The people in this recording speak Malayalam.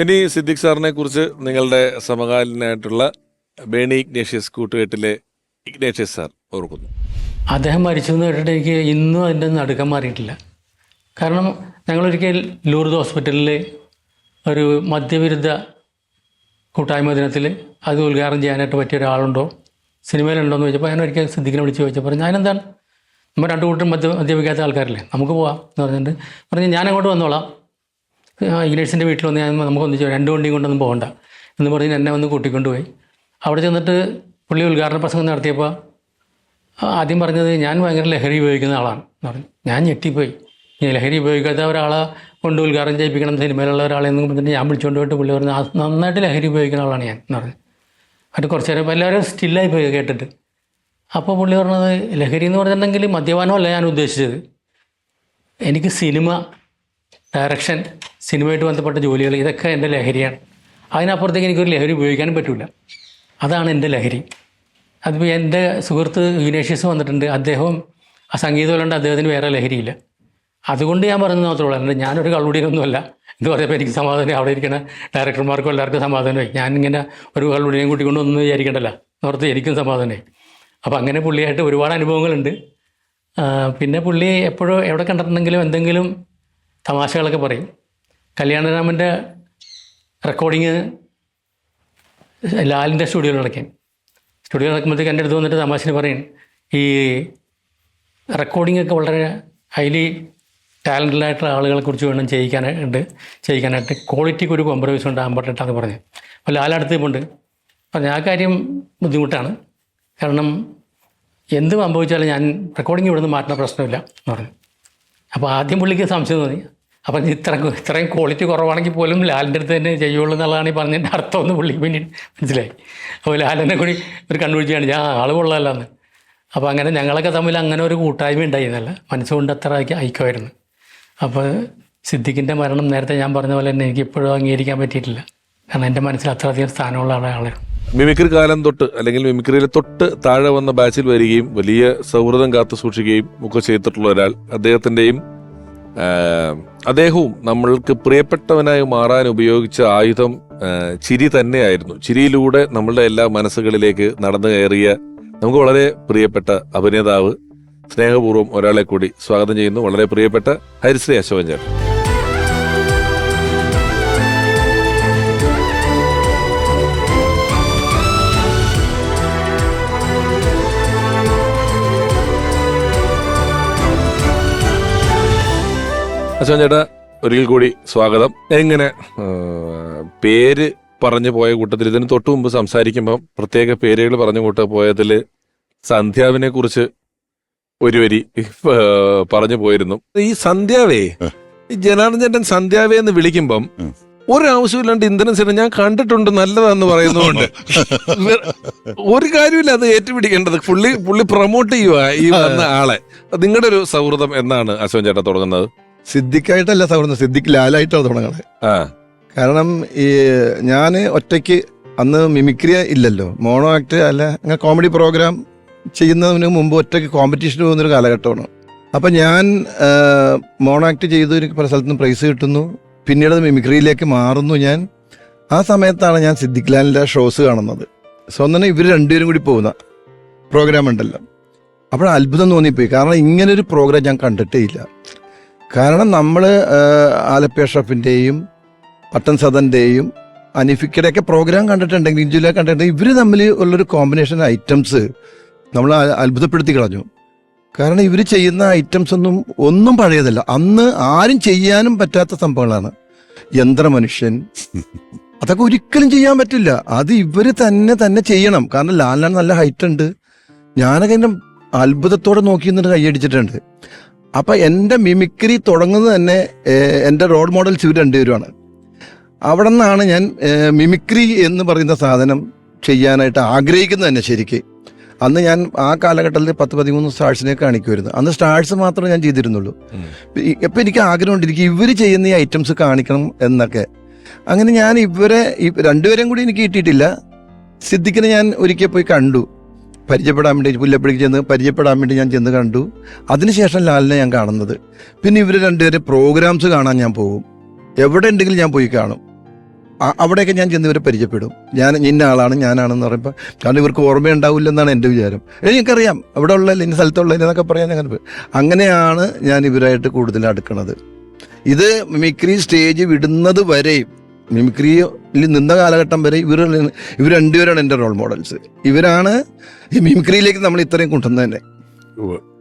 ഇനി സിദ്ദിഖ് സാറിനെ കുറിച്ച് നിങ്ങളുടെ സമകാലീനായിട്ടുള്ള ബേണി ഇഗ്നേഷ്യസ് കൂട്ടുകെട്ടിലെ ഇഗ്നേഷ്യസ് സാർ ഓർക്കുന്നു. അദ്ദേഹം മരിച്ചു എന്ന് കേട്ടിട്ട് എനിക്ക് ഇന്നും അതിന്റെ നടുക്കം മാറിയിട്ടില്ല. കാരണം ഞങ്ങളൊരിക്കൽ ലൂർദ് ഹോസ്പിറ്റലിൽ ഒരു മദ്യവിരുദ്ധ കൂട്ടായ്മ ദിനത്തിൽ അത് ഉദ്ഘാടനം ചെയ്യാനായിട്ട് പറ്റിയ ഒരാളുണ്ടോ? സിനിമയിലുണ്ടോ എന്ന് ചോദിച്ചപ്പോൾ ഞാൻ ഒരിക്കൽ സിദ്ദിഖിനെ വിളിച്ച് ചോദിച്ചപ്പോൾ ഞാനെന്താണ്? നമ്മൾ രണ്ടു കൂട്ടരും മദ്യ മദ്യപിക്കാത്ത ആൾക്കാരല്ലേ? നമുക്ക് പോവാം എന്ന് പറഞ്ഞിട്ട് പറഞ്ഞ് ഞാൻ അങ്ങോട്ട് വന്നോളാം. ഇഗ്നേഴ്സിന്റെ വീട്ടിൽ വന്ന് ഞാൻ നമുക്കൊന്ന് രണ്ട് വണ്ടിയും കൊണ്ടൊന്നും പോകണ്ട എന്ന് പറഞ്ഞ് എന്നെ വന്ന് കൂട്ടിക്കൊണ്ടുപോയി. അവിടെ ചെന്നിട്ട് പുള്ളി ഉദ്ഘാടന പ്രസംഗം നടത്തിയപ്പോൾ ആദ്യം പറഞ്ഞത് ഞാൻ ഭയങ്കര ലഹരി ഉപയോഗിക്കുന്ന ആളാണ് എന്ന് പറഞ്ഞു. ഞാൻ ഞെട്ടിപ്പോയി. ലഹരി ഉപയോഗിക്കാത്ത ഒരാളെ കൊണ്ട് ഉദ്ഘാടനം ചെയ്യിപ്പിക്കണം സിനിമയിലുള്ള ഒരാളെ എന്ന് പറഞ്ഞിട്ട് ഞാൻ വിളിച്ചുകൊണ്ട് പോയിട്ട് പുള്ളി പറഞ്ഞു "ആ, നന്നായിട്ട് ലഹരി ഉപയോഗിക്കുന്ന ആളാണ് ഞാൻ എന്ന് പറഞ്ഞു. അത് കുറച്ച് നേരം എല്ലാവരും സ്റ്റില്ലായി പോയി കേട്ടിട്ട്. അപ്പോൾ പുള്ളി പറഞ്ഞത് ലഹരി എന്ന് പറഞ്ഞിട്ടുണ്ടെങ്കിൽ മദ്യപാനമല്ല ഞാൻ ഉദ്ദേശിച്ചത്. എനിക്ക് സിനിമ ഡയറക്ഷൻ സിനിമയായിട്ട് ബന്ധപ്പെട്ട ജോലികൾ ഇതൊക്കെ എന്റെ ലഹരിയാണ്. അതിനപ്പുറത്തേക്ക് എനിക്കൊരു ലഹരി ഉപയോഗിക്കാനും പറ്റില്ല അതാണ് എന്റെ ലഹരി. അതിപ്പോൾ എന്റെ സുഹൃത്ത് വിനേഷ്യസ് വന്നിട്ടുണ്ട്. അദ്ദേഹവും ആ സംഗീതമല്ലാണ്ട് അദ്ദേഹത്തിന് വേറെ ലഹരിയില്ല. അതുകൊണ്ട് ഞാൻ പറഞ്ഞത് മാത്രമേ ഉള്ളൂ. ഞാനൊരു കള്ളുടിയൊന്നുമല്ല എന്ന് പറഞ്ഞപ്പോൾ എനിക്ക് സമാധാനം. അവിടെ ഇരിക്കുന്ന ഡയറക്ടർമാർക്കും എല്ലാവർക്കും സമാധാനമായി. ഞാനിങ്ങനെ ഒരു കള്ളുടിയും കൂട്ടിക്കൊണ്ടൊന്നും വിചാരിക്കണ്ടല്ല. ഓർത്ത് എനിക്കും സമാധാനമായി. അപ്പോൾ അങ്ങനെ പുള്ളിയായിട്ട് ഒരുപാട് അനുഭവങ്ങളുണ്ട്. പിന്നെ പുള്ളി എപ്പോഴും എവിടെ കണ്ടിട്ടുണ്ടെങ്കിലും എന്തെങ്കിലും തമാശകളൊക്കെ പറയും. കല്യാണരാമന്റെ റെക്കോർഡിങ് ലാലിന്റെ സ്റ്റുഡിയോയിൽ നടക്കാൻ സ്റ്റുഡിയോ നടക്കുമ്പോഴത്തേക്ക് എന്റെ അടുത്ത് വന്നിട്ട് തമാശന് പറയും ഈ റെക്കോർഡിംഗ് ഒക്കെ വളരെ ഹൈലി ടാലന്റഡ് ആയിട്ടുള്ള ആളുകളെ കുറിച്ച് വേണം ചെയ്യിക്കാനായിട്ട് ചെയ്യിക്കാനായിട്ട് ക്വാളിറ്റിക്ക് ഒരു കോംപ്രമൈസ് ഉണ്ട് അമ്പട്ടിട്ടാന്ന് പറഞ്ഞു. അപ്പോൾ ലാലടുത്ത് പോണ്ട് അപ്പം ആ കാര്യം ബുദ്ധിമുട്ടാണ്. കാരണം എന്ത് സംഭവിച്ചാലും ഞാൻ റെക്കോർഡിംഗ് ഇവിടുന്ന് മാറ്റുന്ന പ്രശ്നമില്ല എന്ന് പറഞ്ഞു. അപ്പോൾ ആദ്യം പുള്ളിക്ക് സംശയം തോന്നി. അപ്പം ഇത്ര ഇത്രയും ക്വാളിറ്റി കുറവാണെങ്കിൽ പോലും ലാലിന്റെ അടുത്ത് തന്നെ ചെയ്യുള്ളൂ എന്നുള്ളതാണ് ഈ പറഞ്ഞതിന്റെ അർത്ഥം ഒന്ന് പുള്ളി പിന്നീട് മനസ്സിലായി. അപ്പോൾ ലാലിനെ കൂടി ഒരു കണ്ണുപിടിച്ചാണ് ഞാൻ ആൾ കൊള്ളാമല്ലെന്ന് അപ്പോൾ അങ്ങനെ ഞങ്ങളൊക്കെ തമ്മിൽ അങ്ങനെ ഒരു കൂട്ടായ്മ ഉണ്ടായിരുന്നല്ല. മനസ്സുകൊണ്ട് അത്ര ഐക്യ- ഐക്യമായിരുന്നു. അപ്പോൾ സിദ്ദിഖിന്റെ മരണം നേരത്തെ ഞാൻ പറഞ്ഞ പോലെ തന്നെ എനിക്ക് ഇപ്പോഴും അംഗീകരിക്കാൻ പറ്റിയിട്ടില്ല. കാരണം എന്റെ മനസ്സിൽ അത്രയധികം സ്ഥാനമുള്ള ആളാണ് മിമിക്രി കാലം തൊട്ട് അല്ലെങ്കിൽ മിമിക്രിയിലെ തൊട്ട് താഴെ വന്ന ബാച്ചിൽ വരികയും വലിയ സൗഹൃദം കാത്തു സൂക്ഷിക്കുകയും ഒക്കെ ചെയ്തിട്ടുള്ള ഒരാൾ അദ്ദേഹത്തിന്റെയും അദ്ദേഹവും നമ്മൾക്ക് പ്രിയപ്പെട്ടവനായി മാറാൻ ഉപയോഗിച്ച ആയുധം ചിരി തന്നെയായിരുന്നു. ചിരിയിലൂടെ നമ്മളുടെ എല്ലാ മനസ്സുകളിലേക്ക് നടന്നു കയറിയ നമുക്ക് വളരെ പ്രിയപ്പെട്ട അഭിനേതാവ് സ്നേഹപൂർവം ഒരാളെ കൂടി സ്വാഗതം ചെയ്യുന്നു. വളരെ പ്രിയപ്പെട്ട ഹരിശ്രീ അശോകൻ ചേട്ടൻ. അശോകൻ ചേട്ടാ ഒരിക്കൽ കൂടി സ്വാഗതം. എങ്ങനെ പേര് പറഞ്ഞു പോയ കൂട്ടത്തിൽ ഇതിന് തൊട്ട് മുമ്പ് സംസാരിക്കുമ്പോൾ പ്രത്യേക പേരുകൾ പറഞ്ഞു കൂട്ട പോയതിൽ സന്ധ്യാവിനെ കുറിച്ച് ഒരു വരി പറഞ്ഞു പോയിരുന്നു. ഈ സന്ധ്യാവേ ഈ ജനാർദ്ദൻ ചേട്ടൻ സന്ധ്യാവേ എന്ന് വിളിക്കുമ്പം. ഒരാവശ്യമില്ലാണ്ട് ഇന്ധനം സിനിമ ഞാൻ കണ്ടിട്ടുണ്ട് നല്ലതാന്ന് പറയുന്നതുകൊണ്ട്. ഒരു കാര്യമില്ല അത് ഏറ്റുപിടിക്കേണ്ടത്. പുള്ളി പുള്ളി പ്രൊമോട്ട് ചെയ്യുക ഈ വന്ന ആളെ. നിങ്ങളുടെ ഒരു സൗഹൃദം എന്നാണ് അശോകൻ ചേട്ടൻ തുടങ്ങുന്നത്. സിദ്ദിഖായിട്ടല്ല സൗഹൃദം സിദ്ദിഖ് ലാലായിട്ടാണ് തുടങ്ങണത് കാരണം ഈ ഞാൻ ഒറ്റയ്ക്ക് അന്ന് മിമിക്രി ഇല്ലല്ലോ. മോണോ ആക്ട് അല്ല അങ്ങനെ കോമഡി പ്രോഗ്രാം ചെയ്യുന്നതിന് മുമ്പ് ഒറ്റയ്ക്ക് കോമ്പറ്റീഷന് പോകുന്നൊരു കാലഘട്ടമാണ്. അപ്പം ഞാൻ മോണോ ആക്ട് ചെയ്തു എനിക്ക് പല സ്ഥലത്തുനിന്ന് പ്രൈസ് കിട്ടുന്നു. പിന്നീട് മിമിക്രിയിലേക്ക് മാറുന്നു ഞാൻ. ആ സമയത്താണ് ഞാൻ സിദ്ദിഖ് ലാലിന്റെ ഷോസ് കാണുന്നത്. സോ തന്നെ ഇവർ രണ്ടുപേരും കൂടി പോകുന്ന പ്രോഗ്രാം ഉണ്ടല്ലോ. അപ്പോൾ അത്ഭുതം തോന്നിപ്പോയി. കാരണം ഇങ്ങനൊരു പ്രോഗ്രാം ഞാൻ കണ്ടിട്ടേ ഇല്ല. കാരണം നമ്മൾ ആലപ്പ ഷഫിന്റെയും പട്ടൻ സദന്റെയും അനിഫിക്കയുടെയൊക്കെ പ്രോഗ്രാം കണ്ടിട്ടുണ്ടെങ്കിൽ ഇഞ്ചുല കണ്ടിട്ടുണ്ടെങ്കിൽ ഇവർ തമ്മിൽ ഉള്ളൊരു കോമ്പിനേഷൻ ഐറ്റംസ് നമ്മൾ അത്ഭുതപ്പെടുത്തി കളഞ്ഞു. കാരണം ഇവർ ചെയ്യുന്ന ഐറ്റംസ് ഒന്നും ഒന്നും പഴയതല്ല. അന്ന് ആരും ചെയ്യാനും പറ്റാത്ത സംഭവങ്ങളാണ്. യന്ത്രമനുഷ്യൻ. അതൊക്കെ ഒരിക്കലും ചെയ്യാൻ പറ്റില്ല. അത് ഇവർ തന്നെ തന്നെ ചെയ്യണം. കാരണം ലാലിനാണ് നല്ല ഹൈറ്റ് ഉണ്ട്. ഞാനൊക്കെ എന്റെ അത്ഭുതത്തോടെ നോക്കി നിന്നിട്ട് കൈയടിച്ചിട്ടുണ്ട് അപ്പൊ എന്റെ മിമിക്രി തുടങ്ങുന്നത് തന്നെ എന്റെ റോൾ മോഡൽസ് ഇവർ രണ്ടുപേരുമാണ്. അവിടെ നിന്നാണ് ഞാൻ മിമിക്രി എന്ന് പറയുന്ന സാധനം ചെയ്യാനായിട്ട് ആഗ്രഹിക്കുന്നത് തന്നെ ശരിക്ക്. അന്ന് ഞാൻ ആ കാലഘട്ടത്തിൽ പത്ത് പതിമൂന്ന് സ്റ്റാഴ്സിനെ കാണിക്കുമായിരുന്നു. അന്ന് സ്റ്റാഴ്സ് മാത്രമേ ഞാൻ ചെയ്തിരുന്നുള്ളൂ. ഇപ്പം എനിക്ക് ആഗ്രഹമുണ്ട് എനിക്ക് ഇവർ ചെയ്യുന്ന ഈ ഐറ്റംസ് കാണിക്കണം എന്നൊക്കെ. അങ്ങനെ ഞാൻ ഇവരെ ഈ രണ്ടുപേരെയും കൂടി എനിക്ക് കിട്ടിയിട്ടില്ല. സിദ്ദിഖിനെ ഞാൻ ഒരിക്കൽ പോയി കണ്ടു. പരിചയപ്പെടാൻ വേണ്ടി പുല്ലപ്പള്ളിക്ക് ചെന്ന് പരിചയപ്പെടാൻ വേണ്ടി ഞാൻ ചെന്ന് കണ്ടു. അതിനുശേഷം ലാലിനെ ഞാൻ കാണുന്നത്. പിന്നെ ഇവർ രണ്ടുപേരെ പ്രോഗ്രാംസ് കാണാൻ ഞാൻ പോകും. എവിടെ ഉണ്ടെങ്കിലും ഞാൻ പോയി കാണും. അവിടെയൊക്കെ ഞാൻ ചെന്ന് ഇവരെ പരിചയപ്പെടും. ഞാൻ ഇന്ന ആളാണ് ഞാനാണെന്ന് പറയുമ്പോൾ കാരണം ഇവർക്ക് ഓർമ്മയുണ്ടാവില്ലെന്നാണ് എന്റെ വിചാരം. എനിക്കറിയാം അവിടെ ഉള്ള ഇന്ന സ്ഥലത്തുള്ള എന്നൊക്കെ പറയാൻ അങ്ങനെ അങ്ങനെയാണ് ഞാൻ ഇവരായിട്ട് കൂടുതൽ അടുക്കണത്. ഇത് മിക്രി സ്റ്റേജ് വിടുന്നത് വരെയും മിമിക്രിയിൽ നിന്ന കാലഘട്ടം വരെ ഇവർ ഇവർ രണ്ടുപേരാണ് എന്റെ റോൾ മോഡൽസ് ഇവരാണ് ഈ മിമിക്രിയിലേക്ക് നമ്മൾ ഇത്രയും കൊണ്ടുവന്നത് തന്നെ ഉവ്വ്.